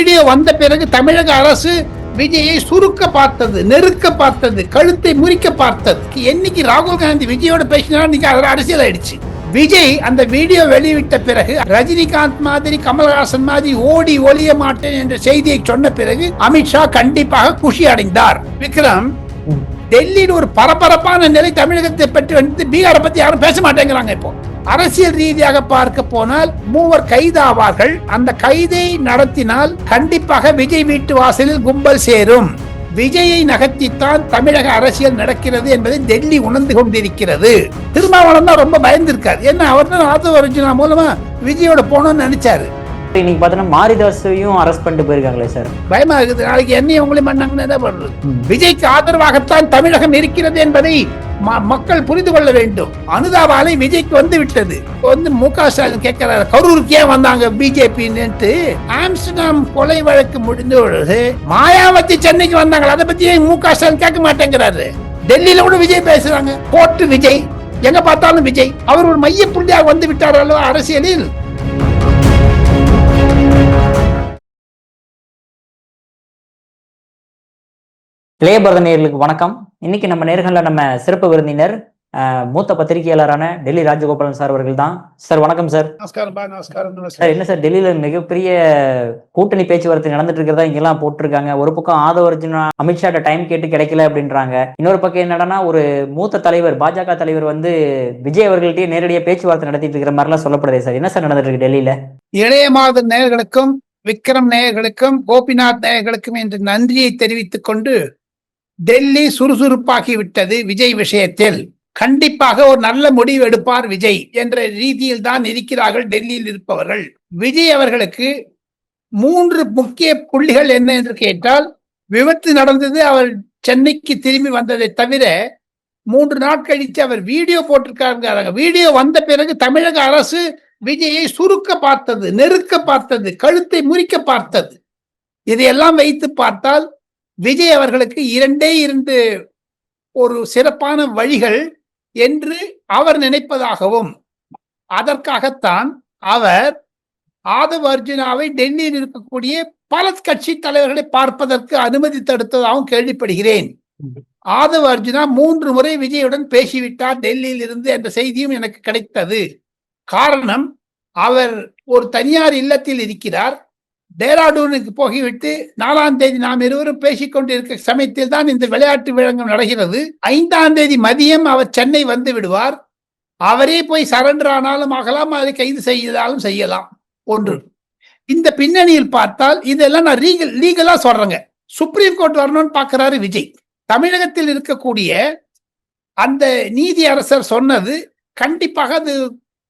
Video வந்த பிறகு தமிழக அரசு விஜயை சுருக்க பார்த்தது நெருக்க பார்த்தது கழுத்தை முறிக்க பார்த்தது. என்னைக்கு ராகுல் காந்தி விஜயோட பேசினா இன்னைக்கு அதில் அரசியல் ஆயிடுச்சு. விஜய் அந்த வீடியோ வெளியிட்ட பிறகு ரஜினிகாந்த் மாதிரி கமல்ஹாசன் மாதிரி ஓடி ஒளிய மாட்டேன் என்ற செய்தியை சொன்ன பிறகு அமித்ஷா கண்டிப்பாக குஷி அடைந்தார். விக்ரம் டெல்லியில் ஒரு பரபரப்பான நிலை தமிழகத்தை பற்றி வந்து பீகாரை பத்தி யாரும் பேச மாட்டேங்கிறாங்க இப்போ. அரசியல் ரீதியாக பார்க்க போனால் மூவர் கைதாவார்கள். அந்த கைதை நடத்தினால் கண்டிப்பாக விஜய் வீட்டு வாசலில் கும்பல் சேரும். விஜயை நகர்த்தித்தான் தமிழக அரசியல் நடக்கிறது என்பதை டெல்லி உணர்ந்து கொண்டிருக்கிறது. திருமாவளம் தான் ரொம்ப பயந்திருக்காரு. ஏன்னா அவர் தான் ஆதவ அர்ஜுனா மூலமா விஜயோட போனோம்னு நினைச்சாரு. இன்னைக்கு பார்த்தோன்னா மாரிதாஸையும் அரெஸ்ட் பண்ணிட்டு போயிருக்காங்களே சார். பயமா இருக்குது நாளைக்கு என்னையும் உங்களையும் பண்ணாங்கன்னா என்ன பண்றது? விஜய்க்கு ஆதரவாகத்தான் தமிழகம் இருக்கிறது என்பதை ம- மக்கள் புரிந்து கொள்ள வேண்டும். அனுதாபாலை விஜய்க்கு வந்து விட்டது. வந்து மு க ஸ்டாலின் கேட்கிறாரு கரூருக்கு ஏன் வந்தாங்க பிஜேபி ஆம்ஸ்டர்டாம் கொலை வழக்கு முடிந்த பொழுது மாயாவதி சென்னைக்கு வந்தாங்க அதை பத்தி மு க ஸ்டாலின் கேட்க மாட்டேங்கிறாரு? டெல்லியில கூட விஜய் பேசுறாங்க. கோர்ட்டு விஜய். எங்க பார்த்தாலும் விஜய். அவர் ஒரு மைய புள்ளியாக வந்து விட்டார் அல்லவா அரசியலில்? இளைய பாரத நேயர்களுக்கு வணக்கம். இன்னைக்கு நம்ம நேர்களில் நம்ம சிறப்பு விருந்தினர் மூத்த பத்திரிகையாளரான டெல்லி ராஜகோபாலன் சார் அவர்கள் தான் சார் வணக்கம் சார். சார் என்ன சார் டெல்லியில மிகப்பெரிய கூட்டணி பேச்சுவார்த்தை நடந்துட்டு இருக்கிறதா இங்கெல்லாம் போட்டிருக்காங்க. ஒரு பக்கம் ஆதவ அர்ஜுனா அமித்ஷா டைம் கேட்டு கிடைக்கல அப்படின்றாங்க. இன்னொரு பக்கம் என்னடனா ஒரு மூத்த தலைவர் பாஜக தலைவர் வந்து விஜய் அவர்கள்ட்டயே நேரடியாக பேச்சுவார்த்தை நடத்திட்டு இருக்கிற மாதிரிலாம் சொல்லப்படுது சார். என்ன சார் நடந்துட்டு இருக்கு டெல்லியில? இளைய மாத நேயர்களுக்கும் விக்ரம் நேயர்களுக்கும் கோபிநாத் நேயர்களுக்கும் என்று நன்றியை தெரிவித்துக் கொண்டு டெல்லி சுறுசுறுப்பாகிவிட்டது விஜய் விஷயத்தில். கண்டிப்பாக ஒரு நல்ல முடிவு எடுப்பார் விஜய் என்ற ரீதியில் தான் இருக்கிறார்கள் டெல்லியில் இருப்பவர்கள். விஜய் அவர்களுக்கு மூன்று முக்கிய புள்ளிகள் என்ன என்று கேட்டால் விபத்து நடந்தது அவர் சென்னைக்கு திரும்பி வந்ததை தவிர மூன்று நாள் கழித்து அவர் வீடியோ போட்டிருக்காருங்க வீடியோ வந்த பிறகு தமிழக அரசு விஜயை சுருக்க பார்த்தது நெருக்க பார்த்தது கழுத்தை முறிக்க பார்த்தது. இதையெல்லாம் வைத்து பார்த்தால் விஜய் அவர்களுக்கு இரண்டே இரண்டு ஒரு சிறப்பான வழிகள் என்று அவர் நினைப்பதாகவும் அதற்காகத்தான் அவர் ஆதவ அர்ஜுனாவை டெல்லியில் இருக்கக்கூடிய பல கட்சி தலைவர்களை பார்ப்பதற்கு அனுமதி தடுத்ததாகவும் கேள்விப்படுகிறேன். ஆதவ அர்ஜுனா மூன்று முறை விஜயுடன் பேசிவிட்டார் டெல்லியில் இருந்து என்ற செய்தியும் எனக்கு கிடைத்தது. காரணம் அவர் ஒரு தனியார் இல்லத்தில் இருக்கிறார். டேராடூனுக்கு போகிவிட்டு நாலாம் தேதி நாம் இருவரும் பேசிக் கொண்டிருக்க சமயத்தில் தான் இந்த விளையாட்டு விளங்கம் நடக்கிறது. ஐந்தாம் தேதி மதியம் அவர் சென்னை வந்து விடுவார். அவரே போய் சரண்டர் ஆனாலும் ஆகலாம் அதை கைது செய்தாலும் செய்யலாம். ஒன்று. இந்த பின்னணியில் பார்த்தால் இதெல்லாம் நான் லீகல் லீகலா சொல்றேங்க. சுப்ரீம் கோர்ட் வரணும்னு பாக்குறாரு விஜய். தமிழகத்தில் இருக்கக்கூடிய அந்த நீதி அரசர் சொன்னது கண்டிப்பாக அது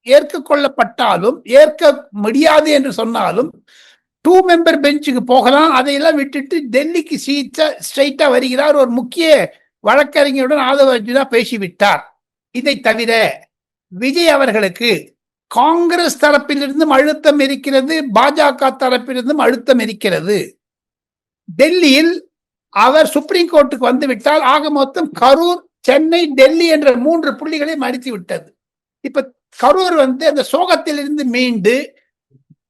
ஏற்க கொள்ளப்பட்டாலும் ஏற்க முடியாது என்று சொன்னாலும் டூ மெம்பர் பெஞ்சுக்கு போகலாம். அதையெல்லாம் விட்டுட்டு டெல்லிக்கு சீட்டா ஸ்ட்ரைட்டா வருகிறார். ஒரு முக்கிய வழக்கறிஞருடன் ஆதவ பேசிவிட்டார். இதை தவிர விஜய் அவர்களுக்கு காங்கிரஸ் தரப்பிலிருந்தும் அழுத்தம் இருக்கிறது. பாஜக தரப்பிலிருந்தும் அழுத்தம் இருக்கிறது. டெல்லியில் அவர் சுப்ரீம் கோர்ட்டுக்கு வந்து விட்டால் ஆக மொத்தம் கரூர் சென்னை டெல்லி என்ற மூன்று புள்ளிகளை மறித்து விட்டது இப்ப கரூர் வந்து அந்த சோகத்திலிருந்து மீண்டு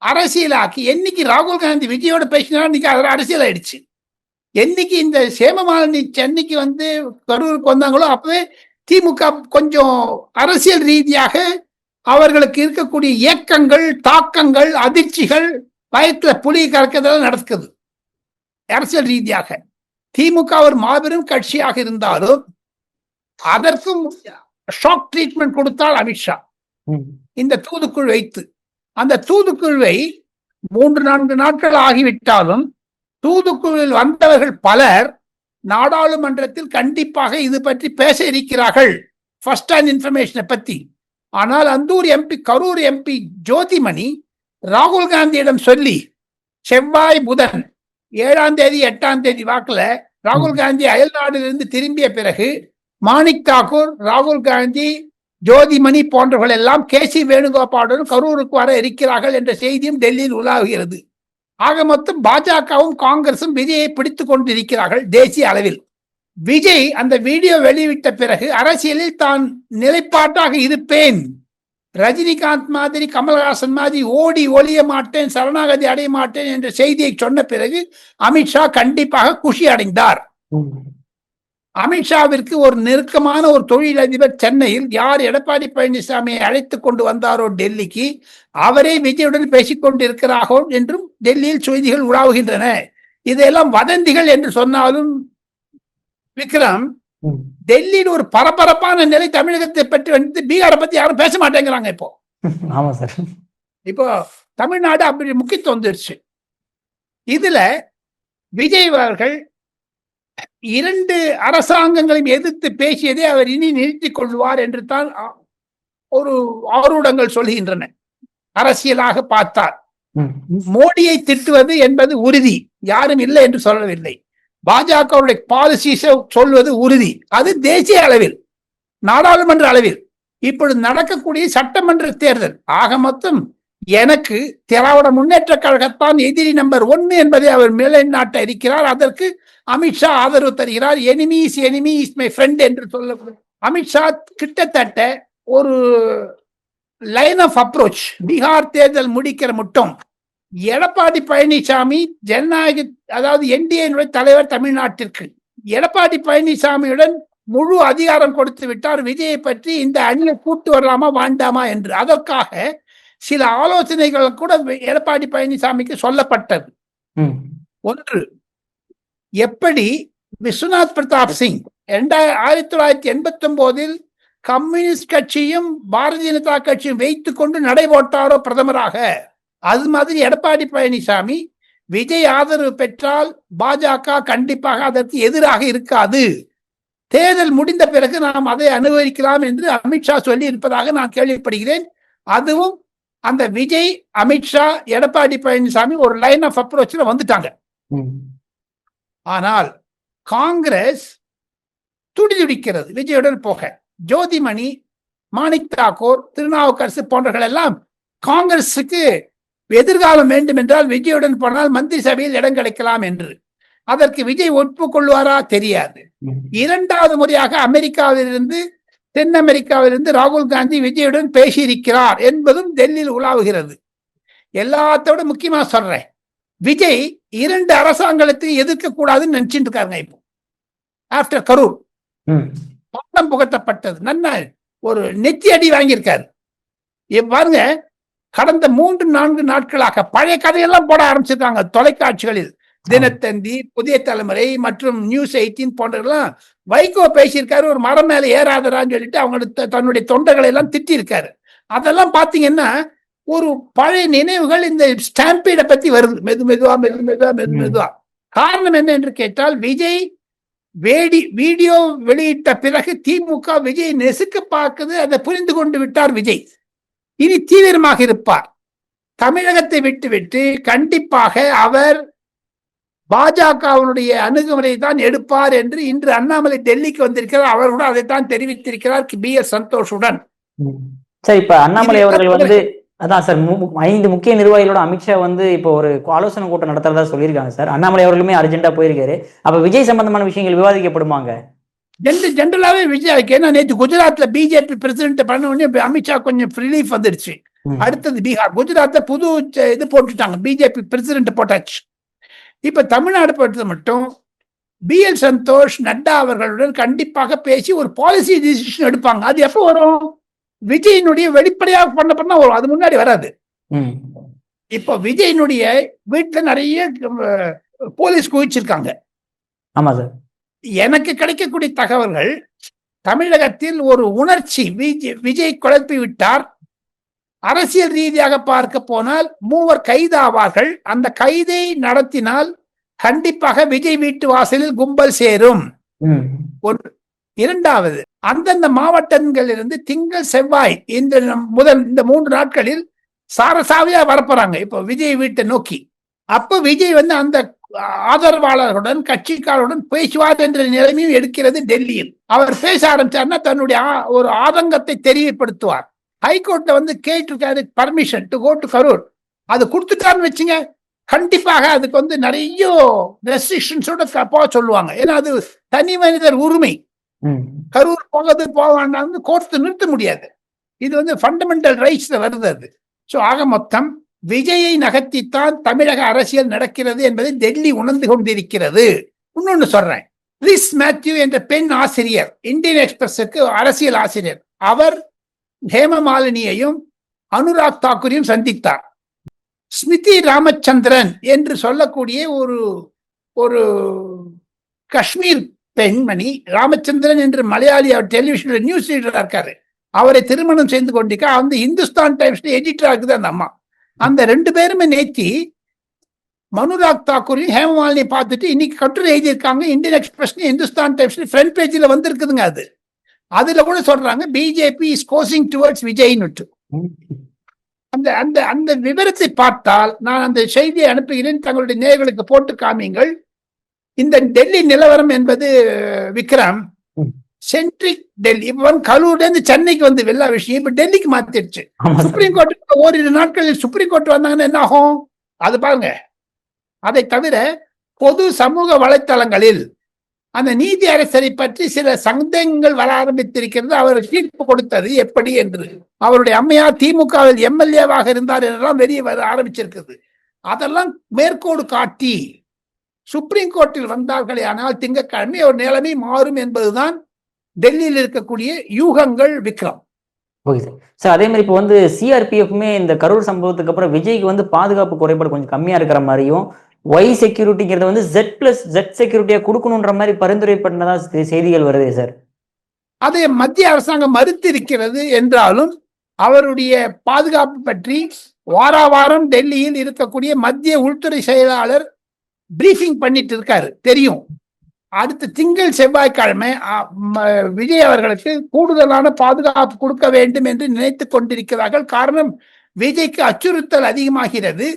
அரசியலாக்கி என்னைக்கு ராகுல் காந்தி விஜயோட பேசினா இன்னைக்கு அதில் அரசியல் ஆயிடுச்சு என்னைக்கு இந்த சேமமாலினி சென்னைக்கு வந்து கரூருக்கு வந்தாங்களோ அப்பவே திமுக கொஞ்சம் அரசியல் ரீதியாக அவர்களுக்கு இருக்கக்கூடிய இயக்கங்கள் தாக்கங்கள் அதிர்ச்சிகள் பயத்துல புலி கறக்கிறதெல்லாம் நடக்குது. அரசியல் ரீதியாக. திமுக ஒரு மாபெரும் கட்சியாக இருந்தாலும் அதற்கும் ஷாக் ட்ரீட்மெண்ட் கொடுத்தால் அமித்ஷா. இந்த தூதுக்குழு வைத்து. அந்த தூதுக்குழுவை மூன்று நான்கு நாட்கள் ஆகிவிட்டாலும் தூதுக்குழுவில் வந்தவர்கள் பலர் நாடாளுமன்றத்தில் கண்டிப்பாக இது பற்றி பேச இருக்கிறார்கள். ஃபர்ஸ்ட் ஹேண்ட் இன்ஃபர்மேஷனை பத்தி. ஆனால் அந்தூர் எம்பி கரூர் எம்பி ஜோதிமணி ராகுல் காந்தியிடம் சொல்லி செவ்வாய் புதன் ஏழாம் தேதி எட்டாம் தேதி வாக்குல ராகுல் காந்தி அயல் நாடிலிருந்து திரும்பிய பிறகு மாணிக் தாக்கூர் ராகுல் காந்தி ஜோதிமணி போன்றவர்கள் எல்லாம் கே சி வேணுகோபாலுடன் கரூருக்கு வர இருக்கிறார்கள் என்ற செய்தியும் டெல்லியில் உலாவுகிறது ஆக மொத்தம் பாஜகவும் காங்கிரசும் விஜயை பிடித்து கொண்டிருக்கிறார்கள் தேசிய அளவில். விஜய் அந்த வீடியோ வெளியிட்ட பிறகு அரசியலில் தான் நிலைப்பாட்டாக இருப்பேன். ரஜினிகாந்த் மாதிரி கமல்ஹாசன் மாதிரி ஓடி ஒளிய மாட்டேன் சரணாகதி அடைய மாட்டேன் என்ற செய்தியை சொன்ன பிறகு அமித்ஷா கண்டிப்பாக குஷி அடைந்தார். அமித்ஷாவிற்கு ஒரு நெருக்கமான ஒரு தொழிலதிபர் சென்னையில் யார் எடப்பாடி பழனிசாமியை அழைத்து கொண்டு வந்தாரோ டெல்லிக்கு அவரே விஜயுடன் பேசிக் கொண்டிருக்கிறாரோ என்றும் டெல்லியில் செய்திகள் உலாவுகின்றன. இதையெல்லாம் வதந்திகள் என்று சொன்னாலும் விக்ரம். டெல்லியில் ஒரு பரபரப்பான நிலை தமிழகத்தை பற்றி வந்து பீகாரை பத்தி யாரும் பேச மாட்டேங்கிறாங்க இப்போ. ஆமா சார். இப்போ தமிழ்நாடு அப்படி முக்கியத்துவம் வந்துருச்சு இதுல விஜய் அவர்கள் இரண்டு அரசாங்கங்களையும் எதிர்த்து பேசியதை அவர் இனி நிறுத்திக் கொள்வார் என்று தான் ஒரு ஆரூடங்கள் சொல்கின்றன அரசியலாக பார்த்தால். ம். மோடியை திட்டுவது என்பது உறுதி. யாரும் இல்லை என்று சொல்லவில்லை. பாஜகவுடைய பாலிசிஸை சொல்வது உறுதி. அது தேசிய அளவில் நாடாளுமன்ற அளவில். இப்பொழுது நடக்கக்கூடிய சட்டமன்ற தேர்தல். ஆக மொத்தம் எனக்கு திராவிட முன்னேற்ற கழகத்தான் எதிரி நம்பர் ஒன்னு என்பதை அவர் நிலைநாட்ட இருக்கிறார். அதற்கு அமித்ஷா ஆதரவு தருகிறார். Enemy is enemy is my friend என்று சொல்ல அமித்ஷா கிட்டத்தட்ட ஒரு லைன் ஆஃப் அப்ரோச் பீகார் தேர்தல் முடிக்கிற மட்டும் எடப்பாடி பழனிசாமி ஜனநாயக அதாவது என்டிஏனுடைய தலைவர் தமிழ்நாட்டிற்கு எடப்பாடி பழனிசாமியுடன் முழு அதிகாரம் கொடுத்து விட்டார். விஜயை பற்றி இந்த அணியை கூட்டு வரலாமா வேண்டாமா என்று. அதற்காக சில ஆலோசனைகள் கூட எடப்பாடி பழனிசாமிக்கு சொல்லப்பட்டது. ஒன்று எப்படி விஸ்வநாத் பிரதாப் சிங் ரெண்டாயிரம் ஆயிரத்தி தொள்ளாயிரத்தி எண்பத்தி ஒன்பதில் கம்யூனிஸ்ட் கட்சியும் பாரதிய ஜனதா கட்சியும் வைத்து கொண்டு நடைபோட்டாரோ பிரதமராக? அது மாதிரி எடப்பாடி பழனிசாமி விஜய் ஆதரவு பெற்றால் பாஜக கண்டிப்பாக அதற்கு எதிராக இருக்காது. தேர்தல் முடிந்த பிறகு நாம் அதை அனுபவிக்கலாம் என்று அமித்ஷா சொல்லி இருப்பதாக நான் கேள்விப்படுகிறேன். அதுவும் அந்த விஜய் அமித்ஷா எடப்பாடி பழனிசாமி ஒரு லைன் ஆஃப் அப்ரோச்சில் வந்துட்டாங்க. ம். ஆனால் காங்கிரஸ் துடிதுடிக்கிறது. விஜயுடன் போக. ஜோதிமணி மாணிக் தாக்கூர் திருநாவுக்கரசு போன்றவர்கள் எல்லாம் காங்கிரசுக்கு எதிர்காலம் வேண்டும் என்றால் விஜயுடன் போனால் மந்திரி சபையில் இடம் கிடைக்கலாம் என்று. அதற்கு விஜய் ஒப்புக்கொள்வாரா? தெரியாது. இரண்டாவது முறையாக அமெரிக்காவிலிருந்து தென் அமெரிக்காவிலிருந்து ராகுல் காந்தி விஜயுடன் பேசியிருக்கிறார் என்பதும் டெல்லியில் உலாவுகிறது. எல்லாத்தோட முக்கியமா சொல்றேன். விஜய் இரண்டு அரசாங்கத்தை எதிர்க்க கூடாதுன்னு நினைச்சிட்டு இருக்காருங்க இப்போ. ஆப்டர் கரூர். பாடம் புகட்டப்பட்டது. நன்ன ஒரு நெத்தி அடி வாங்கியிருக்காரு. பாருங்க கடந்த மூன்று நான்கு நாட்களாக பழைய கதையெல்லாம் போட ஆரம்பிச்சிருக்காங்க தொலைக்காட்சிகளில். தினத்தந்தி புதிய தலைமுறை மற்றும் நியூஸ் எயிட்டீன் போன்றதெல்லாம் வைகோ பேசியிருக்காரு ஒரு மரம் மேல ஏறாதரான்னு சொல்லிட்டு அவங்க தன்னுடைய தொண்டர்களை எல்லாம் திட்டியிருக்காரு. அதெல்லாம் பாத்தீங்கன்னா ஒரு பழைய நினைவுகள் இந்த ஸ்டாம்பீடை பத்தி வருது. மெது மெதுவா மெது மெதுவா மெது. மெதுவா. காரணம் என்ன என்று கேட்டால் விஜய் வேடி வீடியோ வெளியிட்ட பிறகு திமுக விஜய் நெசுக்க பார்க்குது. அதை புரிந்து கொண்டு விட்டார் விஜய். இனி தீவிரமாக இருப்பார். தமிழகத்தை விட்டுவிட்டு கண்டிப்பாக அவர் பாஜகவினுடைய அணுகுமுறை தான் எடுப்பார் என்று இன்று அண்ணாமலை டெல்லிக்கு வந்திருக்கிறார். அவர் கூட அதைத்தான் தெரிவித்திருக்கிறார் பி. எஸ். சந்தோஷுடன். சார் இப்ப அண்ணாமலை அவர்கள் வந்து அதான் சார் ஐந்து முக்கிய நிர்வாகிகளோட அமித்ஷா வந்து இப்போ ஒரு ஆலோசனை கூட்டம் நடத்துறதா சொல்லியிருக்காங்க சார். அண்ணாமலை அவர்களுமே அர்ஜென்ட்டா போயிருக்காரு. அப்ப விஜய் சம்பந்தமான விஷயங்கள் விவாதிக்கப்படுமாங்க? ஜென்ரல் ஜென்ரலாவே விஜய் ஏன்னா நேற்று குஜராத்ல பிஜேபி பிரசிடென்ட் பண்ண உடனே அமித்ஷா கொஞ்சம் ரிலீஃப் வந்துடுச்சு ம். அடுத்தது பீகார். குஜராத்ல புது இது போட்டுட்டாங்க. பிஜேபி பிரசிடென்ட் போட்டாச்சு. இப்ப தமிழ்நாடு பொறுத்த மட்டும் பி எல் சந்தோஷ் நட்டா அவர்களுடன் கண்டிப்பாக பேசி ஒரு பாலிசி டிசிஷன் எடுப்பாங்க. அது எப்போ வரும்? விஜயினுடைய வெளிப்படையாக பண்ண பண்ணா வரும் அது முன்னாடி வராது. இப்போ விஜயினுடைய வீட்டுல நிறைய போலீஸ் குவிச்சிருக்காங்க. ஆமா சார். எனக்கு கிடைக்கக்கூடிய தகவல்கள் தமிழகத்தில் ஒரு உணர்ச்சி விஜய் விஜய் குழப்பி விட்டார். அரசியல் ரீதியாக பார்க்க போனால் மூவர் கைதாவார்கள் அந்த கைதை நடத்தினால் கண்டிப்பாக விஜய் வீட்டு வாசலில் கும்பல் சேரும். ம். இரண்டாவது அந்தந்த மாவட்டங்களிலிருந்து திங்கள் செவ்வாய் இந்த முதல் இந்த மூன்று நாட்களில் சாரசாவியா வரப்போறாங்க. இப்போ விஜய் வீட்டை நோக்கி. அப்ப விஜய் வந்து அந்த ஆதரவாளர்களுடன் கட்சிக்காரருடன் பேசுவார் என்ற நிலைமையும் எடுக்கிறது டெல்லியில். அவர் பேச ஆரம்பிச்சார்னா தன்னுடைய ஒரு ஆதங்கத்தை தெரியப்படுத்துவார். ஹைகோர்ட்ல வந்து கேட்டிருக்காரு permission to go to Karur அது கொடுத்துட்டாருன்னு வச்சுங்க. கண்டிப்பாக அதுக்கு வந்து நிறைய ரெஸ்ட்ரிக்ஷன்ஸோட போக சொல்லுவாங்க. ஏன்னா அது தனி மனிதர் உரிமை. கரூர் போகிறது போக வேண்டாம்னு கோர்த்து நிறுத்த முடியாது. இது வந்து ஃபண்டமெண்டல் ரைட்ஸ்ல வருது அது. ஸோ ஆக மொத்தம் விஜயை நகர்த்தித்தான் தமிழக அரசியல் நடக்கிறது என்பதை டெல்லி உணர்ந்து கொண்டிருக்கிறது. இன்னொன்னு சொல்றேன். ரிஸ் மேத்யூ என்ற பெண் ஆசிரியர் இந்தியன் எக்ஸ்பிரஸுக்கு அரசியல் ஆசிரியர் அவர் ஹேமமாலினியையும் அனுராக் தாக்கூரையும் சந்தித்தார். ஸ்மிதி ராமச்சந்திரன் என்று சொல்லக்கூடிய ஒரு ஒரு காஷ்மீர் பெண்மணி ராமச்சந்திரன் என்று மலையாளி அவர் டெலிவிஷனில் நியூஸ் ரீடராக இருக்காரு. அவரை திருமணம் செய்து கொண்டிருக்க அந்த இந்துஸ்தான் டைம்ஸ்ல எடிட்டரா இருக்குது அந்த அம்மா. அந்த ரெண்டு பேருமே நேத்தி மனுராக் தாக்கூரையும் ஹேமமாலினி பார்த்துட்டு இன்னைக்கு கட்டுரை எழுதியிருக்காங்க Indian Express Hindustan Times front பேஜில் வந்திருக்குதுங்க அது. அதுல கூட சொல்றாங்க பிஜேபி இஸ் கோசிங் டுவர்ட்ஸ் விஜய்னுட்டு. அந்த அந்த அந்த விவரத்தை பார்த்தால் நான் அந்த செய்தியை அனுப்புகிறேன் தங்களுடைய நேர்களுக்கு போட்டு காமிங்கள் இந்த டெல்லி நிலவரம் என்பது விக்ரம். சென்ட்ரிக் டெல்லி இப்ப கரூர்ல இருந்து சென்னைக்கு வந்து எல்லா விஷயம் இப்ப டெல்லிக்கு மாத்திடுச்சு. சுப்ரீம் கோர்ட் ஓரிரு நாட்களில் சுப்ரீம் கோர்ட் வந்தாங்கன்னா என்ன ஆகும்? அது பாருங்க. அதை தவிர பொது சமூக வலைத்தளங்களில் அந்த நீதி அரசரை பற்றி சில சந்தேகங்கள் வர ஆரம்பித்திருக்கிறது. அவர் தீர்ப்பு கொடுத்தது எப்படி என்று. அவருடைய அம்மையார் திமுகவில் எம்எல்ஏவாக இருந்தார் என்றெல்லாம் வெளியே வர ஆரம்பிச்சிருக்குது அதெல்லாம் மேற்கோடு காட்டி சுப்ரீம் கோர்ட்டில் வந்தார்களே ஆனால் திங்கட்கிழமை ஒரு நிலைமை மாறும் என்பதுதான் டெல்லியில் இருக்கக்கூடிய யூகங்கள் விக்ரம். ஓகே சார் சார் அதே மாதிரி இப்போ வந்து சிஆர்பிஎஃப்மே இந்த கரூர் சம்பவத்துக்கு அப்புறம் விஜய்க்கு வந்து பாதுகாப்பு குறைபாடு கொஞ்சம் கம்மியா இருக்கிற மாதிரியும் ஒய் செக்யூரிட்டிங்கிறத வந்து ஜெட் பிளஸ் ஜெட் செக்யூரிட்டியா கொடுக்கணுன்ற மாதிரி பரிந்துரை பண்ணதா செய்திகள் வருதே சார் அதை மத்திய அரசாங்கம் மறுத்திருக்கிறது என்றாலும் அவருடைய பாதுகாப்பு பற்றி வாரா வாரம் டெல்லியில் இருக்கக்கூடிய மத்திய உள்துறை செயலாளர் பிரீஃபிங் பண்ணிட்டு இருக்காரு. தெரியும். அடுத்த திங்கள் செவ்வாய்க்கிழமை விஜய் அவர்களுக்கு கூடுதலான பாதுகாப்பு கொடுக்க வேண்டும் என்று நினைத்து கொண்டிருக்கிறார்கள். காரணம் விஜய்க்கு அச்சுறுத்தல் அதிகமாகிறது.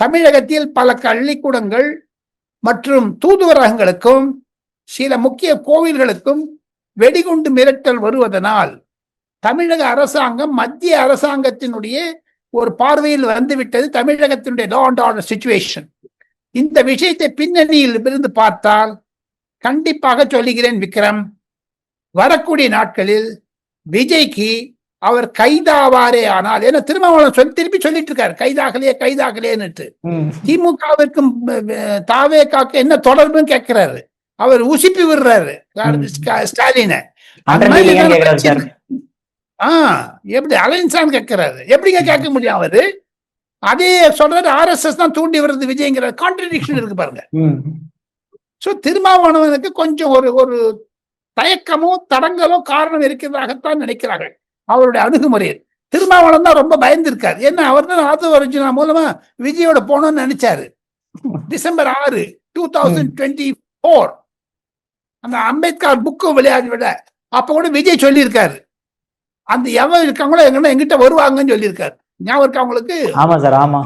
தமிழகத்தில் பல பள்ளிக்கூடங்கள் மற்றும் தூதுவரகங்களுக்கும் சில முக்கிய கோவில்களுக்கும் வெடிகுண்டு மிரட்டல் வருவதனால் தமிழக அரசாங்கம் மத்திய அரசாங்கத்தினுடைய ஒரு பார்வையில் வந்துவிட்டது தமிழகத்தினுடைய லா அண்ட் ஆர்டர் சுச்சுவேஷன் இந்த விஷயத்தை பின்னணியில் இருந்து பார்த்தால் கண்டிப்பாக சொல்லுகிறேன் விக்ரம். வரக்கூடிய நாட்களில் விஜய்க்கு அவர் கைதாவாரே ஆனால் ஏன்னா திருமாவளவன் சொல்லி திருப்பி சொல்லிட்டு இருக்காரு கைதாகலையே கைதாகலையேன்னுட்டு. திமுகவிற்கும் தாவேக்காக்கு என்ன தொடர்புன்னு கேட்கிறாரு. அவர் உசிப்பி விடுறாரு ஸ்டாலினை. அந்த அண்டர் மாதிரி இல்லையான்னு இதெல்லாம் கேக்குறாரு சார் பிரச்சனை. ஆ எப்படி அலைன்ஸான்னு கேட்கிறாரு. எப்படிங்க கேட்க முடியும் அவரு? அதே சொல்றாரு ஆர்எஸ்எஸ் தான் தூண்டி வருது விஜய்ங்கிற கான்ட்ரடிக்ஷன் இருக்கு பாருங்க. சோ திருமாவளவனுக்கு கொஞ்சம் ஒரு ஒரு தயக்கமோ தடங்கலோ காரணம் இருக்கிறதாகத்தான் நினைக்கிறார்கள். அவருடைய அணுகுமுறையில் திருமாவளவன் தான் ரொம்ப பயந்திருக்காரு. ஏன்னா அவர் தான் ஆதவ அர்ஜுனா மூலமா விஜயோட போகணும்னு நினைச்சாரு. டிசம்பர் ஆறு டூ தௌசண்ட் டுவெண்ட்டி ஃபோர் அந்த அம்பேத்கர் புக்கு விளையாடி விட அப்ப கூட விஜய் சொல்லியிருக்காரு. அந்த எவன் இருக்காங்களோ எங்கன்னா எங்கிட்ட வருவாங்கன்னு சொல்லியிருக்காரு. ஞாபகம் இருக்கா உங்களுக்கு? ஆமா சார் ஆமா.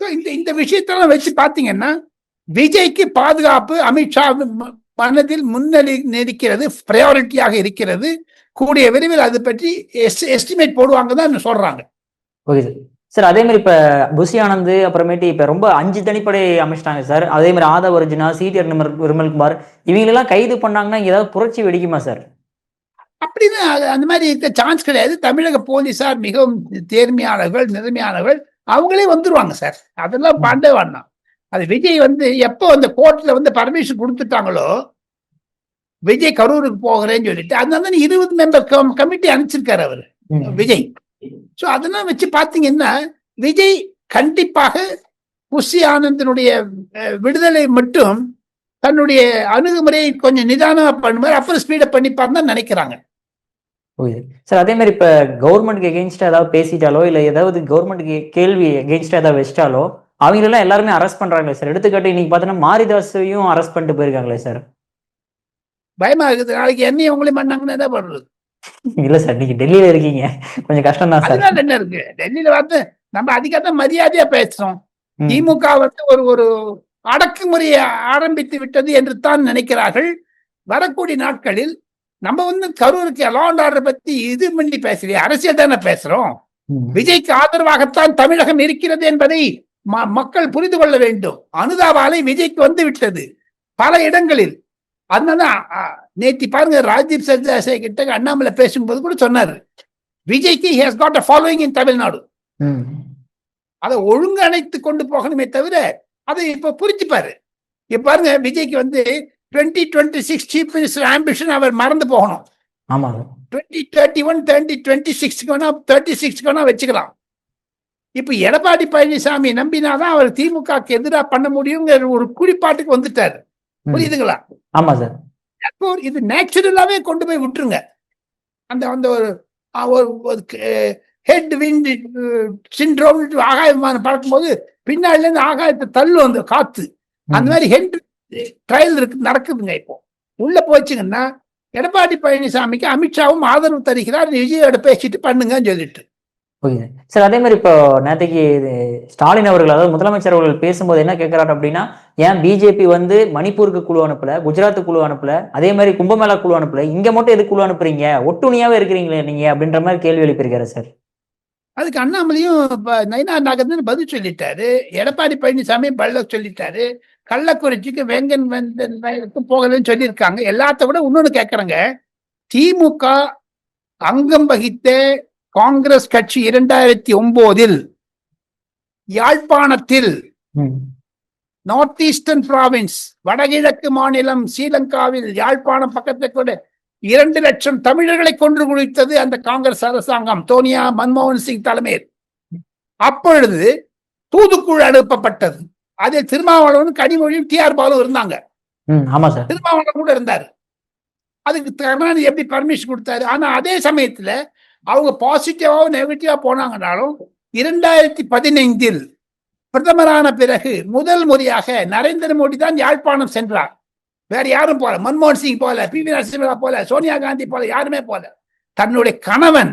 இந்த இந்த விஷயத்தெல்லாம் வச்சு பாத்தீங்கன்னா விஜய்க்கு பாதுகாப்பு அமித்ஷா மனதில் முன்னணி இருக்கிறது ப்ரையாரிட்டியாக இருக்கிறது. கூடிய விரைவில் அது பற்றி எஸ்டிமேட் போடுவாங்க தான் சொல்றாங்க. Okay sir. சார் அதே மாதிரி இப்ப புஷி ஆனந்த் அப்புறமேட்டு இப்ப ரொம்ப அஞ்சு தனிப்படை அமைச்சிட்டாங்க சார். அதே மாதிரி ஆதவ அர்ஜுனா சிடிஆர் விமல்குமார் இவங்களெல்லாம் கைது பண்ணாங்கன்னா ஏதாவது புரட்சி வெடிக்குமா சார்? அப்படின்னு அந்த மாதிரி இருக்க சான்ஸ் கிடையாது. தமிழக போலீசார் மிகவும் தேர்மையானவர்கள் நிலைமையானவர்கள் அவங்களே வந்துருவாங்க சார் அதெல்லாம் பாண்டே வேண்டாம் அது விஜய் வந்து எப்போ அந்த கோர்ட்ல வந்து பர்மிஷன் கொடுத்துட்டாங்களோ விஜய் கரூருக்கு போகிறேன்னு சொல்லிட்டு அதனால இருபது மெம்பர் கமிட்டி அனுப்பிச்சிருக்காரு அவர். விஜய். சோ அதெல்லாம் வச்சு பாத்தீங்கன்னா விஜய் கண்டிப்பாக புஷி ஆனந்தனுடைய விடுதலை மட்டும் தன்னுடைய அணுகுமுறையை கொஞ்சம் நிதானமா பண்ணுவார். அப்புறம் ஸ்பீடப் பண்ணிப்பார் தான் நினைக்கிறாங்க. ஓகே சார் அதே மாதிரி இப்ப கவர்மெண்ட்க்கு எகென்ஸ்டா ஏதாவது பேசிட்டாலோ இல்ல ஏதாவது கவர்மெண்ட்க்கு கேள்வி எகென்ஸ்டா ஏதாவது வச்சிட்டாலோ அவங்களெல்லாம் எல்லாருமே அரெஸ்ட் பண்றாங்களே சார். எடுத்துக்காட்டு இன்னைக்கு பார்த்தோன்னா மாரிதாஸையும் அரெஸ்ட் பண்ணிட்டு போயிருக்காங்களே சார். பயமா இருக்குது நாளைக்கு என்னையும் உங்களையும் பண்ணாங்கன்னா என்ன பண்றது? இல்ல சார் நீங்க டெல்லியில இருக்கீங்க. கொஞ்சம் கஷ்டம் தான் சார். என்ன இருக்கு? டெல்லியில வந்து நம்ம அதிகத்தை மரியாதையா பேசுறோம். திமுக வந்து ஒரு ஒரு அடக்குமுறையை ஆரம்பித்து விட்டது என்று தான் நினைக்கிறார்கள். வரக்கூடிய நாட்களில் நம்ம வந்து கரூருக்கு ஆர்டர் பத்தி இது பண்ணி பேசலையே அரசியல் தானே பேசுறோம். விஜய்க்கு ஆதரவாகத்தான் தமிழகம் இருக்கிறது என்பதை மக்கள் புரிந்து கொள்ள வேண்டும். அனுதாபாலை விஜய்க்கு வந்து விட்டது பல இடங்களில். அதனால அ, நேத்தி பாருங்க ராஜீவ் சர்தாசே கிட்ட அண்ணாமலை பேசும்போது கூட சொன்னாரு. விஜய்க்கு has got a following in Tamil Nadu அதை ஒழுங்கணைத்து கொண்டு போகணுமே தவிர அதை இப்ப புரிஞ்சுப்பாரு. இப்ப பாருங்க விஜய்க்கு வந்து twenty twenty six chief minister ambition அவர் மறந்து போகணும். Sir twenty thirty one thirty twenty சிக்ஸ்க்கு வேணா தேர்ட்டி சிக்ஸ்க்கு வேணா வச்சுக்கலாம். இப்ப எடப்பாடி பழனிசாமி நம்பினாதான் அவர் திமுகக்கு எதிராக பண்ண முடியுங்கிற ஒரு குறிப்பாட்டுக்கு வந்துட்டாரு. புரியுதுங்களா? ஆமாம் சார். அப்போ இது நேச்சுரலாவே கொண்டு போய் விட்டுருங்க. அந்த அந்த ஒரு ஹெட் விண்ட் சிண்ட்ரோம் ஆகாய விமானம் பறக்கும்போது பின்னாடில இருந்து ஆகாயத்தை தள்ளும் அந்த காத்து. அந்த மாதிரி ஹெட் ட்ரையல் இருக்கு நடக்குதுங்க இப்போ. உள்ள போச்சுங்கன்னா எடப்பாடி பழனிசாமிக்கு அமித்ஷாவும் ஆதரவு தருகிறார் விஜயோட பேசிட்டு பண்ணுங்கன்னு சொல்லிட்டு. ஓகே சார் அதே மாதிரி இப்போ நேற்றுக்கு ஸ்டாலின் அவர்கள் அதாவது முதலமைச்சர் அவர்கள் பேசும்போது என்ன கேட்கிறாரு அப்படின்னா ஏன் பிஜேபி வந்து மணிப்பூருக்கு குழு அனுப்பல குஜராத் குழு அனுப்பல அதே மாதிரி கும்பமேளா குழு அனுப்பல இங்க மட்டும் எது குழு அனுப்புறீங்க? ஒட்டுணியாவே இருக்கிறீங்களே நீங்க அப்படின்ற மாதிரி கேள்வி எழுப்பியிருக்காரு சார். அதுக்கு அண்ணாமலையும் நயினா நாகேந்திரன் பதில் சொல்லிட்டாரு எடப்பாடி பழனிசாமி பல்ல சொல்லிட்டாரு கள்ளக்குறிச்சிக்கு வேங்கன் வேந்தன் போகலன்னு சொல்லியிருக்காங்க. எல்லாத்த விட இன்னொன்னு கேட்கறேங்க திமுக அங்கம் வகித்த காங்கிரஸ் கட்சி இரண்டாயிரத்தி ஒன்பதில் யாழ்ப்பாணத்தில் நார்த் ஈஸ்டர்ன் பிராவின்ஸ் வடகிழக்கு மாநிலம் ஸ்ரீலங்காவில் யாழ்ப்பாணம் பக்கத்தில் கூட இரண்டு லட்சம் தமிழர்களை கொன்று குவித்தது அந்த காங்கிரஸ் அரசாங்கம். சோனியா மன்மோகன் சிங் தலைமையில். அப்பொழுது தூதுக்குழு அனுப்பப்பட்டது. அதில் திருமாவளவன் கனிமொழியும் டி ஆர் பாலு இருந்தாங்க. திருமாவளவன் கூட இருந்தார். அதுக்கு கருணாநிதி எப்படி பர்மிஷன் கொடுத்தாரு? ஆனா அதே சமயத்துல அவங்க பாசிட்டிவாவோ நெகட்டிவா போனாங்கனாலும் இரண்டாயிரத்தி பதினைந்தில் பிரதமரான பிறகு முதல் முறையாக நரேந்திர மோடி தான் யாழ்ப்பாணம் சென்றார். வேற யாரும் போல மன்மோகன் சிங் போல பி வி நரசிம்மரா போல சோனியா காந்தி போல யாருமே போல. தன்னுடைய கணவன்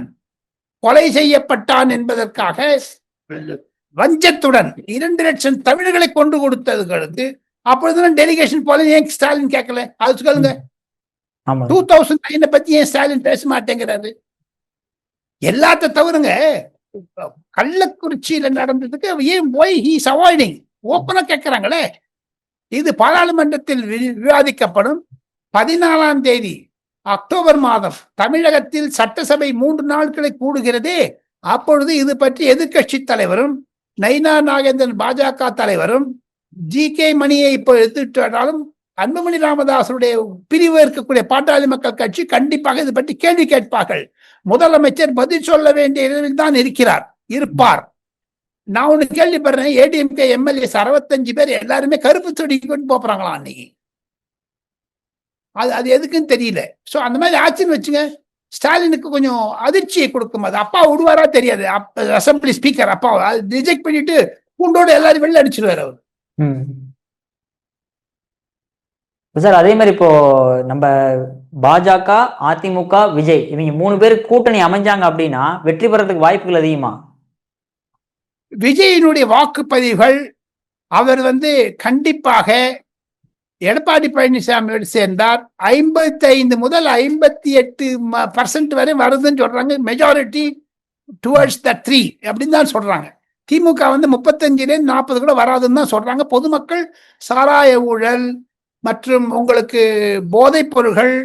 கொலை செய்யப்பட்டான் என்பதற்காக வஞ்சத்துடன் இரண்டு லட்சம் தமிழர்களை கொண்டு கொடுத்ததுக்கு அப்பொழுதுதான் டெலிகேஷன் போல ஏன் ஸ்டாலின் கேட்கல? அது சொல்லுங்க. டூ தௌசண்ட் நைனை பத்தி ஏன் ஸ்டாலின் பேச மாட்டேங்கிறாரு? எல்லாத்த தவிருங்க கள்ளக்குறிச்சியில நடந்ததுக்கு ஏன் போய் ஹீஸ் அவாய்டிங் ஓப்பனா கேட்கிறாங்களே. இது பாராளுமன்றத்தில் விவாதிக்கப்படும் பதினாலாம் தேதி அக்டோபர் மாதம் தமிழகத்தில் சட்டசபை மூன்று நாட்களை கூடுகிறதே. அப்பொழுது இது பற்றி எதிர்க்கட்சி தலைவரும் நைனா நாகேந்திரன் பாஜக தலைவரும் ஜி கே மணியை இப்போ எடுத்துட்டாலும் அன்புமணி ராமதாசருடைய பிரிவு இருக்கக்கூடிய பாட்டாளி மக்கள் கட்சி கண்டிப்பாக இது பற்றி கேள்வி கேட்பார்கள். முதலமைச்சர் பதில் சொல்ல வேண்டிய இடத்தில் தான் இருக்கிறார் இருப்பார். நான் ஒண்ணு கேள்விப்படுறேன் ஏடிஎம்கே எம்எல்ஏஸ் அறுபத்தஞ்சு பேர் எல்லாருமே கருப்பு தொடி கொண்டு போறாங்களாம் அன்னைக்கு? அது அது எதுக்குன்னு தெரியல. ஸோ அந்த மாதிரி ஆச்சுன்னு வச்சுங்க. ஸ்டாலினுக்கு கொஞ்சம் அதிர்ச்சியை கொடுக்கும். அது அப்பா விடுவாரா தெரியாது. அசம்பிளி ஸ்பீக்கர் அப்பா ரிஜெக்ட் பண்ணிட்டு பூண்டோட எல்லாரும் வெளில அடிச்சிருவாரு அவர். ம். சார் அதே மாதிரி இப்போ நம்ம பாஜக அதிமுக விஜய் இவங்க மூணு பேர் கூட்டணி அமைஞ்சாங்க அப்படின்னா வெற்றி பெறதுக்கு வாய்ப்புகள் அதிகமா? விஜயினுடைய வாக்குப்பதிவுகள் அவர் வந்து கண்டிப்பாக எடப்பாடி பழனிசாமியோடு சேர்ந்தார். ஐம்பத்தி ஐந்து முதல் ஐம்பத்தி எட்டு பர்சன்ட் வரை வருதுன்னு சொல்றாங்க. மெஜாரிட்டி டுவர்ட்ஸ் த த்ரீ அப்படின்னு தான் சொல்றாங்க. திமுக வந்து முப்பத்தஞ்சுலேருந்து நாற்பது கூட வராதுன்னு தான் சொல்றாங்க. பொதுமக்கள் சாராய ஊழல் மற்றும் உங்களுக்கு போதைப் பொருள்கள்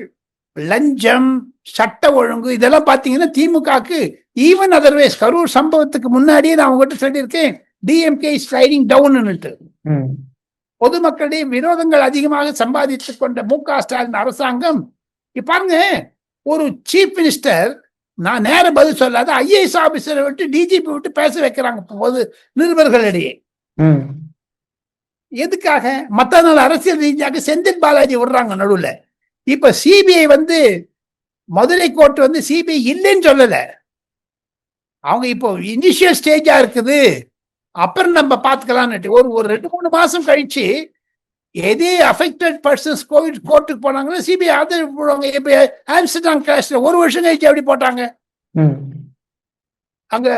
லஞ்சம் சட்ட ஒழுங்கு இதெல்லாம் பார்த்தீங்கன்னா திமுகக்கு ஈவன் அதர்வைஸ் கரூர் சம்பவத்துக்கு முன்னாடியே நான் உங்ககிட்ட சொல்லியிருக்கேன். டிஎம்கே ஸ்லைடிங் டவுன்னுட்டு பொதுமக்களிடையே விரோதங்கள் அதிகமாக சம்பாதித்துக் கொண்ட மு க ஸ்டாலின் அரசாங்கம் பாருங்க ஒரு சீஃப் மினிஸ்டர் நான் நேர பதில் சொல்லாத ஐஏஎஸ் ஆபீசரை விட்டு டிஜிபி விட்டு பேச வைக்கிறாங்க பொது நிருபர்களிடையே. எதுக்காக? மத்த நாள் அரசியல் ரீதியாக செந்தில் பாலாஜி விடுறாங்க நடுவுல. இப்ப சிபிஐ வந்து மதுரை கோர்ட் வந்து சிபிஐ இல்லைன்னு சொல்லல. அவங்க இப்போ இனிஷியல் ஸ்டேஜா இருக்குது. அப்புறம் நம்ம பார்த்துக்கலாம்னு ஒரு ஒரு ரெண்டு மூணு மாசம் கழிச்சு எதே அஃபெக்டட் பர்சன்ஸ் கோவிட் கோர்ட்டுக்கு போனாங்கன்னா சிபிஐ ஆதரவு போடுவாங்க இப்போ ஆம்ஸ்டர்டாம் கிளாஸ்ல ஒரு வருஷம் கழிச்சு எப்படி போட்டாங்க? அங்க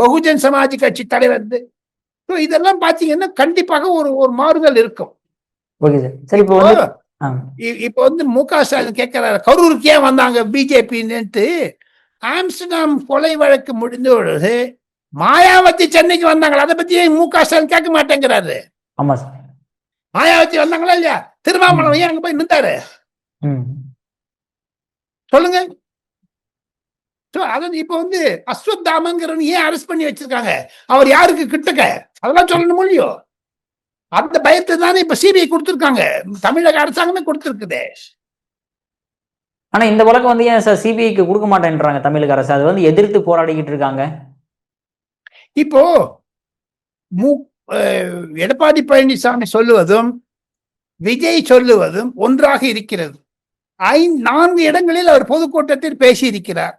பகுஜன் சமாஜ் கட்சி தலைவர் வந்து. So இதெல்லாம் பாத்தீங்கன்னா கண்டிப்பாக ஒரு ஒரு மாறுதல் இருக்கும். சார் இப்ப வந்து மு க ஸ்டாலின் கேட்கிறாரு கரூருக்கு ஏன் வந்தாங்க பிஜேபின்னுட்டு ஆம்ஸ்டர்டாம் கொலை வழக்கு முடிந்த பொழுது மாயாவதி சென்னைக்கு வந்தாங்களா? அதை பத்தி மு க ஸ்டாலின் கேட்க மாட்டேங்கிறாரு. ஆமா சார். மாயாவதி வந்தாங்களா இல்லையா? திருமாவளவன் ஏன் அங்க போய் நின்றாரு? சொல்லுங்க. அதான் இப்ப வந்து அஸ்வத்தாமங்கிறவன் ஏன் அரெஸ்ட் பண்ணி வச்சிருக்காங்க? அவர் யாருக்கு? கிட்டக்க. அதெல்லாம் சொல்லணும் இல்லையோ? அந்த பயத்தை தானே இப்ப சிபிஐ கொடுத்திருக்காங்க. தமிழக அரசாங்கமே கொடுத்திருக்குதே. ஆனா இந்த வழக்கு வந்து ஏன் சார் சிபிஐக்கு கொடுக்க மாட்டேன்றாங்க தமிழக அரசு? அது வந்து எதிர்த்து போராடிக்கிட்டு இருக்காங்க. இப்போ மு எடப்பாடி பழனிசாமி சொல்லுவதும் விஜய் சொல்லுவதும் ஒன்றாக இருக்கிறது. ஐந்து நான்கு இடங்களில் அவர் பொதுக்கூட்டத்தில் பேசியிருக்கிறார்.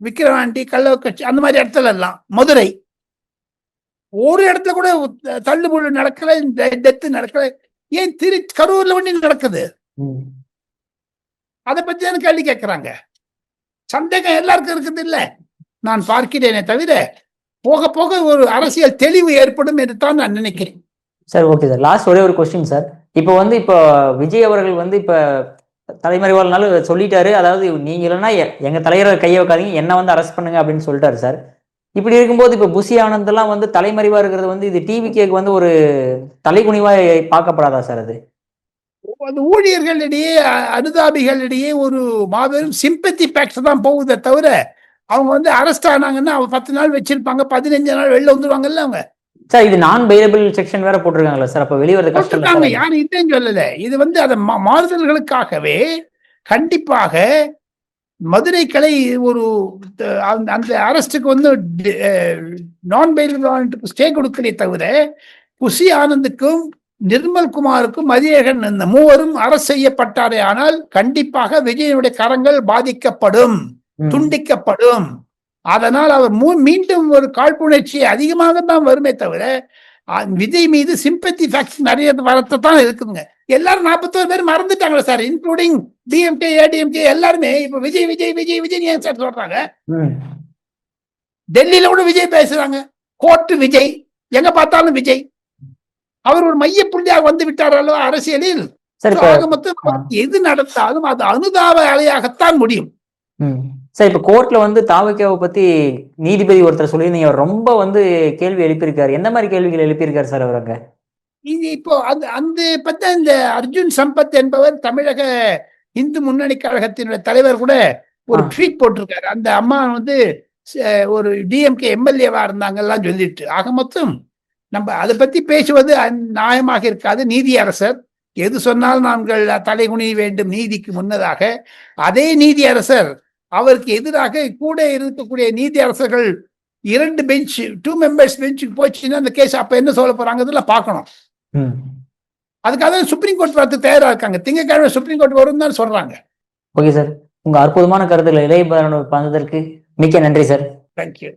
விக்கிரவாண்டி கள்ளக்கட்சி அந்த மாதிரி இடத்துல எல்லாம் மதுரை. ஒரு இடத்துல கூட தள்ளுமுள்ளு நடக்கல டெத்து நடக்கல. ஏன் திரு கரூர்ல ஒண்ணு நடக்குது. அதை பத்தி தானே கேள்வி கேட்கிறாங்க? சந்தேகம் எல்லாருக்கும் இருக்குது இல்ல? நான் பார்க்கிறேனே தவிர போக போக ஒரு அரசியல் தெளிவு ஏற்படும் என்று தான் நான் நினைக்கிறேன். Sir okay sir. லாஸ்ட் ஒரே ஒரு கொஸ்டின் சார். இப்போ வந்து இப்போ விஜய் அவர்கள் வந்து இப்போ தலைமறைவாளனால சொல்லிட்டாரு. அதாவது நீங்க இல்லைன்னா எங்க தலைவரை கையை வைக்காதீங்க. என்ன வந்து அரெஸ்ட் பண்ணுங்க அப்படின்னு சொல்லிட்டாரு சார். இப்படி இருக்கும்போது இப்போ புசி ஆனந்த் எல்லாம் வந்து தலைமறைவா இருக்கிறது வந்து இது டிவி கேக்கு வந்து ஒரு தலைகுனிவா பார்க்கப்படாதா சார் அது? அது ஊழியர்களிடையே அனுதாபிகளிடையே ஒரு மாபெரும் சிம்பத்தி பேக்ஸ் தான் போகுதே தவிர அவங்க வந்து அரெஸ்ட் ஆனாங்கன்னா அவங்க பத்து நாள் வச்சிருப்பாங்க பதினஞ்சு நாள் வெளில வந்துருவாங்கல்ல அவங்க. சார் இது நான் பெயிலபிள் செக்ஷன் வேற போட்டிருக்காங்களா சார் அப்ப வெளியே கஷ்டம் யாரும் இல்லைன்னு சொல்லல. இது வந்து அதை மாறுதல்களுக்காகவே கண்டிப்பாக மதுரை கிளை ஒரு அந்த- அரஸ்டுக்கு வந்து நான் பெயில் ஸ்டே கொடுக்கலே தவிர குஷி ஆனந்துக்கும் நிர்மல் குமாருக்கும் மதியழகன் இந்த மூவரும் அரசு செய்யப்பட்டாரே ஆனால் கண்டிப்பாக விஜயனுடைய கரங்கள் பாதிக்கப்படும். துண்டிக்கப்படும். அதனால் அவர் மீண்டும் ஒரு காழ்ப்புணர்ச்சி அதிகமாக தான் வருமே தவிர விஜய் மீது சிம்பத்தி ஃபேக்ட்ஸ் நிறைய வரத்தை தான் இருக்குதுங்க எல்லாரும் நாற்பத்தோரு பேர் மறந்துட்டாங்களே சார் இன்க்ளூடிங் டிஎம்கே ஏடிஎம்கே எல்லாருமே. இப்ப விஜய் விஜய் விஜய் விஜய் ஏன் சார் சொல்றாங்க. டெல்லியில கூட விஜய் பேசுறாங்க. கோர்ட்டு விஜய். எங்க பார்த்தாலும் விஜய். அவர் ஒரு மைய புள்ளியாக வந்து விட்டார் அல்லவா அரசியலில்? ஆக மொத்தம் எது நடந்தாலும் அது அனுதாப அலையாகத்தான் முடியும். சார் இப்ப கோர்ட்ல வந்து தாவக்காவை பத்தி நீதிபதி ஒருத்தர் சொல்லியிருந்தீங்க. ரொம்ப வந்து கேள்வி எழுப்பியிருக்காரு. எந்த மாதிரி கேள்விகள் எழுப்பியிருக்காரு சார் அவர் அங்க? இது இப்போ அந்த அந்த பத்த இந்த அர்ஜுன் சம்பத் என்பவர் தமிழக இந்து முன்னணி கழகத்தினுடைய தலைவர் கூட ஒரு. ட்வீட் போட்டிருக்காரு. அந்த அம்மா வந்து ஒரு டிஎம்கே எம்எல்ஏவா இருந்தாங்கலாம் சொல்லிட்டு. ஆக மொத்தம் நம்ம அதை பத்தி பேசுவது நியாயமாக இருக்காது. நீதியரசர் எது சொன்னாலும் நாங்கள் தலைகுனி வேண்டும் நீதிக்கு முன்னதாக. அதே நீதியரசர் அவருக்கு எதிராக கூட இருக்கக்கூடிய நீதியரசர்கள் இரண்டு பெஞ்ச் டூ மெம்பர்ஸ் பெஞ்சுக்கு போச்சுன்னா அந்த கேஸ் அப்ப என்ன சொல்ல போறாங்கிறதுல பார்க்கணும். ம். அதுக்காக சுப்ரீம் கோர்ட் வரது தயாரா இருக்காங்க. திங்கட்கிழமை சுப்ரீம் கோர்ட் வரும் தான் சொல்றாங்க. Okay sir. உங்க அற்புதமான கருத்துக்களை இளைய பந்ததற்கு மிக்க நன்றி சார். தேங்க்யூ